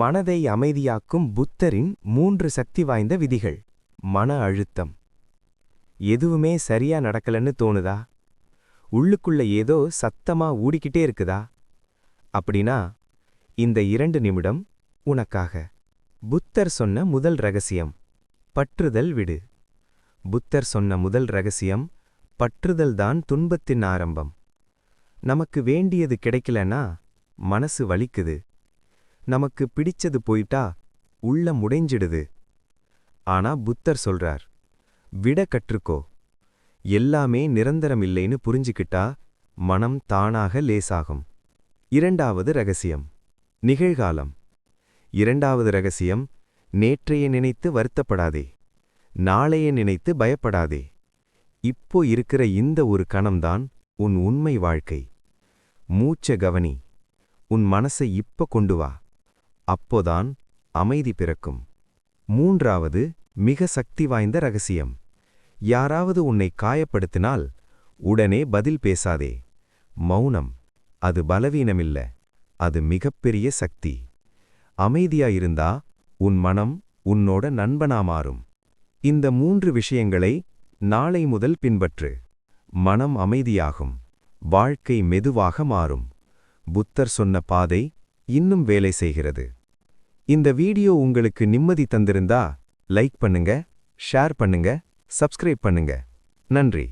மனதை அமைதியாக்கும் புத்தரின் மூன்று சக்தி வாய்ந்த விதிகள். மன அழுத்தம். எதுவுமே சரியா நடக்கலன்னு தோணுதா? உள்ளுக்குள்ள ஏதோ சத்தமா ஊடிக்கிட்டே இருக்குதா? அப்படின்னா இந்த இரண்டு நிமிடம் உனக்காக. புத்தர் சொன்ன முதல் ரகசியம் பற்றுதல் விடு. புத்தர் சொன்ன முதல் ரகசியம் பற்றுதல்தான் துன்பத்தின் ஆரம்பம். நமக்கு வேண்டியது கிடைக்கலனா மனசு வலிக்குது. நமக்கு பிடிச்சது போயிட்டா உள்ள முடைஞ்சிடுது. ஆனா புத்தர் சொல்றார் விட கற்றுக்கோ. எல்லாமே நிரந்தரம் இல்லைன்னு புரிஞ்சுக்கிட்டா மனம் தானாக லேசாகும். இரண்டாவது ரகசியம் நிகழ்காலம். இரண்டாவது ரகசியம் நேற்றைய நினைத்து வருத்தப்படாதே. நாளைய நினைத்து பயப்படாதே. இப்போ இருக்கிற இந்த ஒரு கணம்தான் உன் உண்மை வாழ்க்கை. மூச்ச கவனி. உன் மனசை இப்ப கொண்டு வா. அப்போதான் அமைதி பிறக்கும். மூன்றாவது மிக சக்தி வாய்ந்த ரகசியம். யாராவது உன்னை காயப்படுத்தினால் உடனே பதில் பேசாதே. மௌனம். அது பலவீனமில்ல. அது மிகப்பெரிய சக்தி. அமைதியாயிருந்தா உன் மனம் உன்னோட நண்பனா மாறும். இந்த மூன்று விஷயங்களை நாளை முதல் பின்பற்று. மனம் அமைதியாகும். வாழ்க்கை மெதுவாக மாறும். புத்தர் சொன்ன பாதை இன்னும் வேலை செய்கிறது. இந்த வீடியோ உங்களுக்கு நிம்மதி தந்திருந்தா லைக் பண்ணுங்க ஷேர் பண்ணுங்க சப்ஸ்கிரைப் பண்ணுங்க. நன்றி.